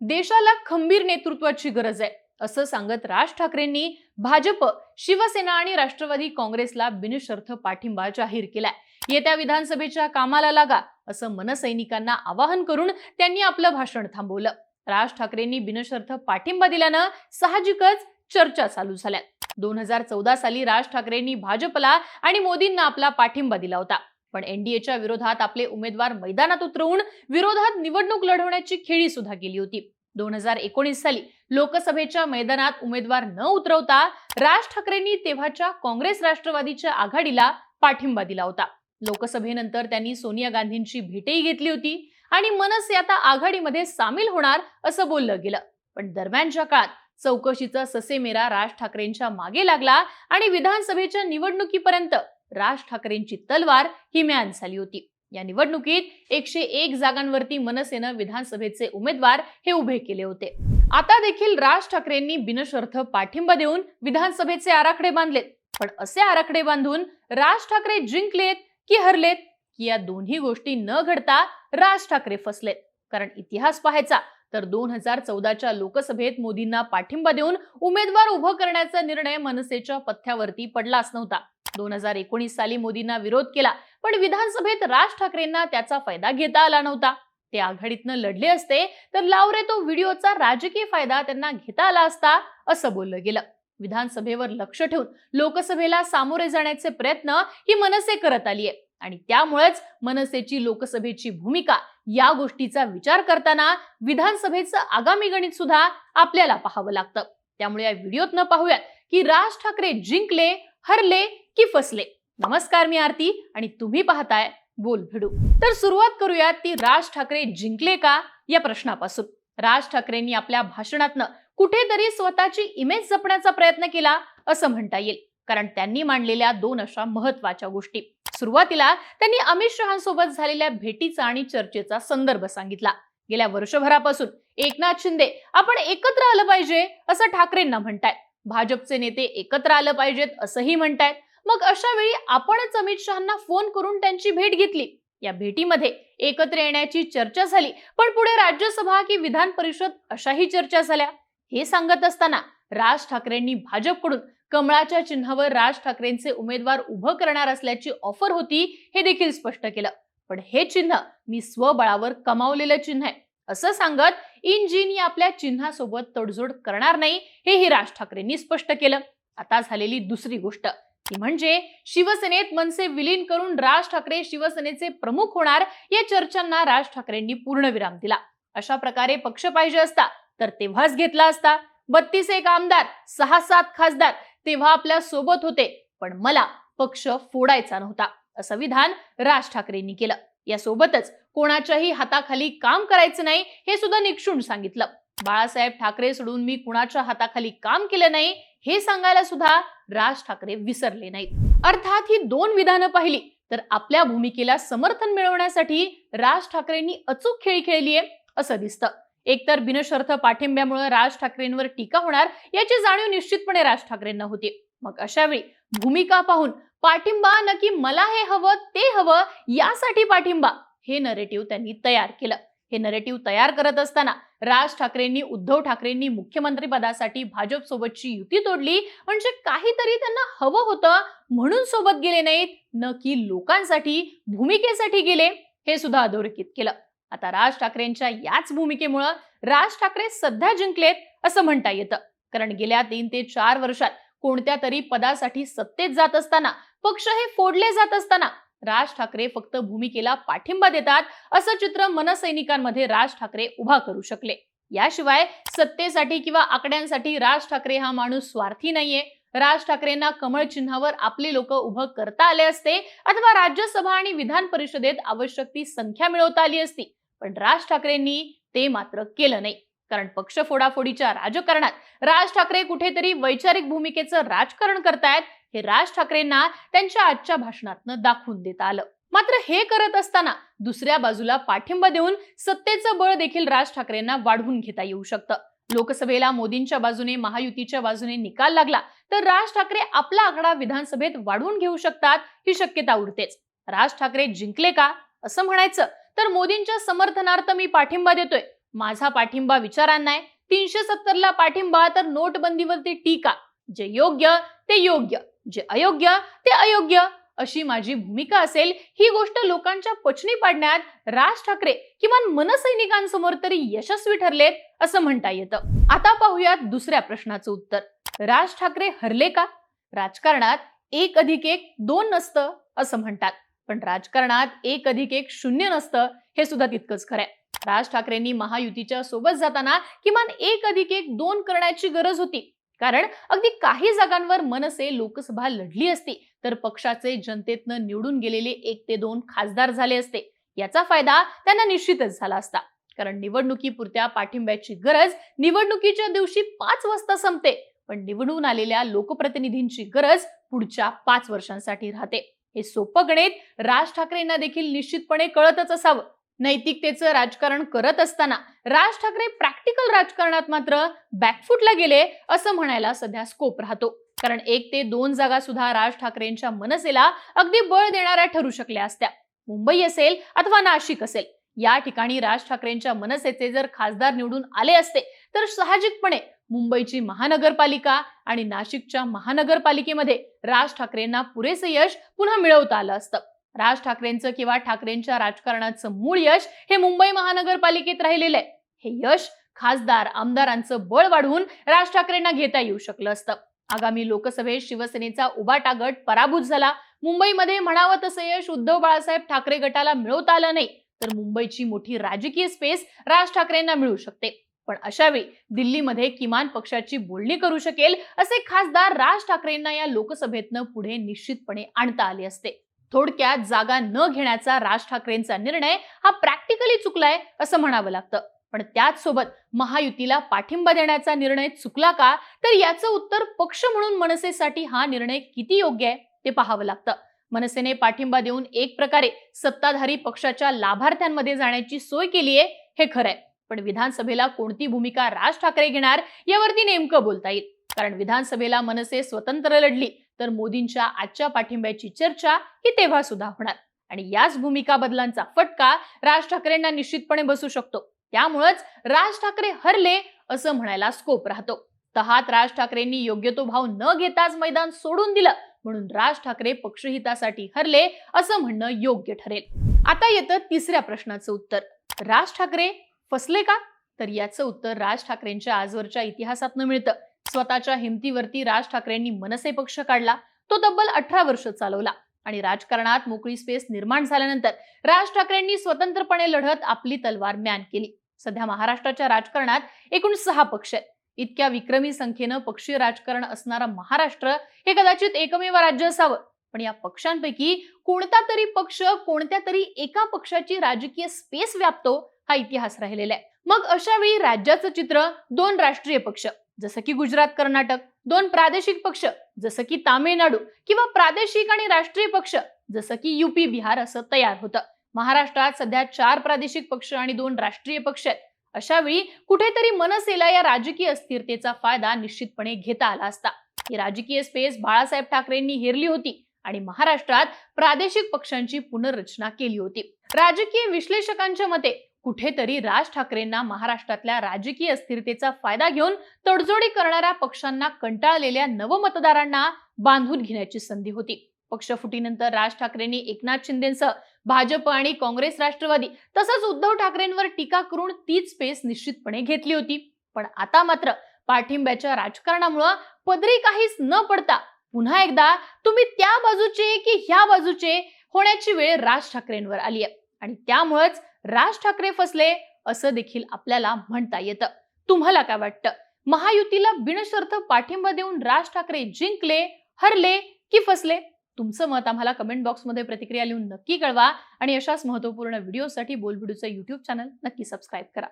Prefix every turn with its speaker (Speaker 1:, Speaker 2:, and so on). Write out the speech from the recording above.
Speaker 1: देशाला खंबीर नेतृत्वाची गरज आहे असं सांगत राज ठाकरेंनी भाजप शिवसेना आणि राष्ट्रवादी काँग्रेसला बिनशर्त पाठिंबा जाहीर केलाय. येत्या विधानसभेच्या कामाला लागा असं मनसैनिकांना आवाहन करून त्यांनी आपलं भाषण थांबवलं. राज ठाकरेंनी बिनशर्त पाठिंबा दिल्यानं साहजिकच चर्चा चालू झाल्या. दोन हजार चौदा साली राज ठाकरेंनी भाजपला आणि मोदींना आपला पाठिंबा दिला होता. पण एनडीएच्या विरोधात आपले उमेदवार मैदानात उतरवून विरोधात निवडणूक लढवण्याची खेळी सुद्धा केली होती. दोन हजार एकोणीस साली लोकसभेच्या मैदानात उमेदवार न उतरवता राज ठाकरेंनी तेव्हाच्या काँग्रेस राष्ट्रवादीच्या आघाडीला पाठिंबा दिला होता. लोकसभेनंतर त्यांनी सोनिया गांधींची भेटही घेतली होती आणि मनसे आता आघाडीमध्ये सामील होणार असं बोललं गेलं. पण दरम्यानच्या काळात चौकशीचा ससेमेरा राज ठाकरेंच्या मागे लागला आणि विधानसभेच्या निवडणुकीपर्यंत राज ठाकरेंची तलवार ही म्यान झाली होती. या निवडणुकीत एकशे एक जागांवरती मनसेनं विधानसभेचे उमेदवार हे उभे केले होते. आता देखील राज ठाकरेंनी बिनशर्त पाठिंबा देऊन विधानसभेचे आराखडे बांधलेत. पण असे आराखडे बांधून राज ठाकरे जिंकलेत की हरलेत? की या दोन्ही गोष्टी न घडता राज ठाकरे फसलेत. कारण इतिहास पाहायचा तर दोन हजार चौदाच्या लोकसभेत मोदींना पाठिंबा देऊन उमेदवार उभं करण्याचा निर्णय मनसेच्या पथ्यावरती पडलाच नव्हता. दोन हजार एकोणीस साली मोदींना विरोध केला पण विधानसभेत राज ठाकरेंना त्याचा फायदा घेता आला नव्हता. ते आघाडीतनं लढले असते तर लावरे तो व्हिडिओचा राजकीय फायदा त्यांना घेता आला असता असं बोललं गेलं. विधानसभेवर लक्ष ठेवून लोकसभेला सामोरे जाण्याचे प्रयत्न ही मनसे करत आली आहे आणि त्यामुळेच मनसेची लोकसभेची भूमिका या गोष्टीचा विचार करताना विधानसभेचं आगामी गणित सुद्धा आपल्याला पाहावं लागतं. त्यामुळे या व्हिडिओत न पाहूयात की राज ठाकरे जिंकले हरले की फसले. नमस्कार मी आरती आणि तुम्ही पाहताय बोल भिडू. तर सुरुवात करूयात ती राज ठाकरे जिंकले का या प्रश्नापासून. राज ठाकरेंनी आपल्या भाषणातनं कुठेतरी स्वतःची इमेज जपण्याचा प्रयत्न केला असं म्हणता येईल. कारण त्यांनी मांडलेल्या दोन अशा महत्त्वाच्या गोष्टी. सुरुवातीला त्यांनी अमित शहासोबत झालेल्या भेटीचा आणि चर्चेचा संदर्भ सांगितला. गेल्या वर्षभरापासून एकनाथ शिंदे आपण एकत्र आलं पाहिजे असं ठाकरेंना म्हणतायत. भाजपचे नेते एकत्र आलं पाहिजेत असंही म्हणतायत. मग अशा वेळी आपणच अमित शहांना फोन करून त्यांची भेट घेतली. या भेटीमध्ये एकत्र येण्याची चर्चा झाली पण पुढे राज्यसभा की विधान परिषद अशाही चर्चा झाल्या. हे सांगत असताना राज ठाकरेंनी भाजपकडून कमळाच्या चिन्हावर राज ठाकरेंचे उमेदवार उभं करणार असल्याची ऑफर होती हे देखील स्पष्ट केलं. पण हे चिन्ह मी स्वबळावर कमावलेलं चिन्ह आहे. असं सांगत इंजिनी आपल्या चिन्हासोबत तडजोड करणार नाही हेही राज ठाकरेंनी स्पष्ट केलं. आता झालेली दुसरी गोष्ट ती म्हणजे शिवसेनेत मनसे विलीन करून राज ठाकरे शिवसेनेचे प्रमुख होणार या चर्चांना राज ठाकरेंनी पूर्णविराम दिला. अशा प्रकारे पक्ष पाहिजे असता तर तेव्हाच घेतला असता. बत्तीस एक आमदार सहा सात खासदार तेव्हा आपल्यासोबत होते पण मला पक्ष फोडायचा नव्हता असं विधान राज ठाकरेंनी केलं. यासोबतच कोणाच्याही हाताखाली काम करायचं नाही हे सुद्धा निक्षून सांगितलं. बाळासाहेब ठाकरे सोडून मी कुणाच्या हाताखाली काम केलं नाही हे सांगायला सुद्धा राज ठाकरे विसरले नाहीत. अर्थात ही दोन विधानं पाहिली तर आपल्या भूमिकेला समर्थन मिळवण्यासाठी राज ठाकरेंनी अचूक खेळी खेळली आहे असं दिसतं. एकतर बिनशर्त पाठिंब्यामुळे राज ठाकरेंवर टीका होणार याची जाणीव निश्चितपणे राज ठाकरेंना होती. मग अशावेळी भूमिका पाहून पाठिंबा नक्की मला हे हवं ते हवं यासाठी पाठिंबा हे नरेटिव्ह त्यांनी तयार केलं. हे नरेटिव्ह तयार करत असताना राज ठाकरेंनी उद्धव ठाकरेंनी मुख्यमंत्री पदासाठी भाजप सोबतची युती तोडली म्हणजे काहीतरी त्यांना हवं होतं म्हणून सोबत गेले नाहीत न की लोकांसाठी भूमिकेसाठी गेले हे सुद्धा अधोरेखित केलं. आता राज ठाकरेंच्या याच भूमिकेमुळं राज ठाकरे सध्या जिंकलेत असं म्हणता येतं. कारण गेल्या तीन ते चार वर्षात कोणत्या तरी पदासाठी सत्तेत जात असताना पक्ष हे फोडले जात असताना राज ठाकरे फक्त भूमिकेला पाठिंबा देतात असं चित्र मनसैनिकांमध्ये राज ठाकरे उभा करू शकले. याशिवाय सत्तेसाठी किंवा आकड्यांसाठी राज ठाकरे हा माणूस स्वार्थी नाहीये. राज ठाकरेंना कमळ चिन्हावर आपली लोक उभं करता आले असते अथवा राज्यसभा आणि विधान परिषदेत आवश्यक ती संख्या मिळवता आली असती. पण राज ठाकरेंनी ते मात्र केलं नाही. कारण पक्ष फोडाफोडीच्या राजकारणात राज ठाकरे कुठेतरी वैचारिक भूमिकेचं राजकारण करतायत हे राज ठाकरेंना त्यांच्या आजच्या भाषणातनं दाखवून देता आलं. मात्र हे करत असताना दुसऱ्या बाजूला पाठिंबा देऊन सत्तेचं बळ देखील राज ठाकरेंना वाढवून घेता येऊ शकतं. लोकसभेला मोदींच्या बाजूने महायुतीच्या बाजूने निकाल लागला तर राज ठाकरे आपला आकडा विधानसभेत वाढवून घेऊ शकतात ही शक्यता उरतेच राज ठाकरे जिंकले का? असं म्हणायचं तर मोदींच्या समर्थनार्थ मी पाठिंबा देतोय. माझा पाठिंबा विचारांना आहे तीनशे सत्तरला पाठिंबा तर नोटबंदीवरती टीका. जे योग्य ते योग्य. जे अयोग्य ते अयोग्य. अशी माझी भूमिका असेल ही गोष्ट लोकांच्या पचनी पाडण्यात राज ठाकरे किमान मनसैनिकांसमोर तरी यशस्वी ठरलेत असं म्हणता येतं. आता पाहूयात दुसऱ्या प्रश्नाचं उत्तर. राज ठाकरे हरले का? राजकारणात एक अधिक एक दोन नसतं असं म्हणतात. पण राजकारणात एक अधिक एक शून्य नसतं हे सुद्धा तितकंच खरंय राज ठाकरेंनी महायुतीच्या सोबत जाताना किमान एक अधिक एक दोन करण्याची गरज होती. कारण अगदी काही जागांवर मनसे लोकसभा लढली असती तर पक्षाचे जनतेतनं निवडून गेलेले एक ते दोन खासदार झाले असते. याचा फायदा त्यांना निश्चितच झाला असता. कारण निवडणुकीपुरत्या पाठिंब्याची गरज निवडणुकीच्या दिवशी पाच वाजता संपते. पण निवडून आलेल्या लोकप्रतिनिधींची गरज पुढच्या पाच वर्षांसाठी राहते. हे सोपं गणित राज ठाकरेंना देखील निश्चितपणे कळतच असावं. नैतिकतेचं राजकारण करत असताना राज ठाकरे प्रॅक्टिकल राजकारणात मात्र बॅकफुटला गेले असं म्हणायला सध्या स्कोप राहतो. कारण एक ते दोन जागा सुद्धा राज ठाकरेंच्या मनसेला अगदी बळ देणाऱ्या ठरू शकल्या असत्या. मुंबई असेल अथवा नाशिक असेल या ठिकाणी राज ठाकरेंच्या मनसेचे जर खासदार निवडून आले असते तर साहजिकपणे मुंबईची महानगरपालिका आणि नाशिकच्या महानगरपालिकेमध्ये राज ठाकरेंना पुरेसे यश पुन्हा मिळवता आलं असतं. राज ठाकरेंचं किंवा ठाकरेंच्या राजकारणाचं मूळ यश हे मुंबई महानगरपालिकेत राहिलेलं आहे. हे यश खासदार आमदारांचं बळ वाढवून राज ठाकरेंना घेता येऊ शकलं असतं. आगामी लोकसभेत शिवसेनेचा उबाटा गट पराभूत झाला. मुंबईमध्ये म्हणावं तसं यश उद्धव बाळासाहेब ठाकरे गटाला मिळवता आलं नाही. तर मुंबईची मोठी राजकीय स्पेस राज ठाकरेंना मिळू शकते. पण अशावेळी दिल्लीमध्ये किमान पक्षाची बोलणी करू शकेल असे खासदार राज ठाकरेंना या लोकसभेतनं पुढे निश्चितपणे आणता आले असते. थोडक्यात जागा न घेण्याचा राज ठाकरेंचा निर्णय हा प्रॅक्टिकली चुकलाय असं म्हणावं लागतं. पण त्याच सोबत महायुतीला पाठिंबा देण्याचा निर्णय चुकला का तर याचं उत्तर पक्ष म्हणून मनसेसाठी हा निर्णय किती योग्य आहे ते पाहावं लागतं. मनसेने पाठिंबा देऊन एक प्रकारे सत्ताधारी पक्षाच्या लाभार्थ्यांमध्ये जाण्याची सोय केलीये हे खरंय पण विधानसभेला कोणती भूमिका राज ठाकरे घेणार यावरती नेमकं बोलता येईल. कारण विधानसभेला मनसे स्वतंत्र लढली तर मोदींच्या आजच्या पाठिंब्याची चर्चा ही तेव्हा सुद्धा होणार. आणि याच भूमिका बदलांचा फटका राज ठाकरेंना निश्चितपणे बसू शकतो. त्यामुळेच राज ठाकरे हरले असं म्हणायला स्कोप राहतो. तहात राज ठाकरेंनी योग्य तो भाव न घेताच मैदान सोडून दिलं म्हणून राज ठाकरे पक्षहितासाठी हरले असं म्हणणं योग्य ठरेल. आता येतं तिसऱ्या प्रश्नाचं उत्तर. राज ठाकरे फसले का? तर याचं उत्तर राज ठाकरेंच्या आजवरच्या इतिहासातनं मिळतं. स्वतःच्या हिमतीवरती राज ठाकरेंनी मनसे पक्ष काढला. तो तब्बल अठरा वर्ष चालवला आणि राजकारणात मोकळी स्पेस निर्माण झाल्यानंतर राज ठाकरेंनी स्वतंत्रपणे लढत आपली तलवार म्यान केली. सध्या महाराष्ट्राच्या राजकारणात एकूण सहा पक्ष आहेत. इतक्या विक्रमी संख्येनं पक्षीय राजकारण असणारं महाराष्ट्र हे कदाचित एकमेव राज्य असावं. पण या पक्षांपैकी कोणता तरी पक्ष कोणत्या तरी एका पक्षाची राजकीय स्पेस व्यापतो हा इतिहास राहिलेला आहे. मग अशा वेळी राज्याचं चित्र दोन राष्ट्रीय पक्ष जसं की गुजरात कर्नाटक दोन प्रादेशिक पक्ष जसं की तामिळनाडू किंवा प्रादेशिक आणि राष्ट्रीय पक्ष जसं की युपी बिहार असं तयार होतं. महाराष्ट्रात सध्या चार प्रादेशिक पक्ष आणि दोन राष्ट्रीय पक्ष आहेत. अशावेळी कुठेतरी मनसेला या राजकीय अस्थिरतेचा फायदा निश्चितपणे घेता आला असता. ही राजकीय स्पेस बाळासाहेब ठाकरेंनी हेरली होती आणि महाराष्ट्रात प्रादेशिक पक्षांची पुनर्रचना केली होती. राजकीय विश्लेषकांच्या मते कुठेतरी राज ठाकरेंना महाराष्ट्रातल्या राजकीय अस्थिरतेचा फायदा घेऊन तडजोडी करणाऱ्या पक्षांना कंटाळलेल्या नवमतदारांना बांधून घेण्याची संधी होती. पक्षफुटीनंतर राज ठाकरेंनी एकनाथ शिंदेसह भाजप आणि काँग्रेस राष्ट्रवादी तसंच उद्धव ठाकरेंवर टीका करून तीच स्पेस निश्चितपणे घेतली होती. पण आता मात्र पाठिंब्याच्या राजकारणामुळं पदरी काहीच न पडता पुन्हा एकदा तुम्ही त्या बाजूचे की ह्या बाजूचे होण्याची वेळ राज ठाकरेंवर आली आहे. आणि त्यामुळेच राज ठाकरे फसले असं देखील आपल्याला म्हणता येतं. तुम्हाला काय वाटतं? महायुतीला बिनशर्त पाठिंबा देऊन राज ठाकरे जिंकले हरले की फसले? तुमचं मत आम्हाला कमेंट बॉक्समध्ये प्रतिक्रिया लिहून नक्की कळवा आणि अशाच महत्त्वपूर्ण व्हिडिओसाठी बोलबिडूचं यूट्यूब चॅनल नक्की सबस्क्राईब करा.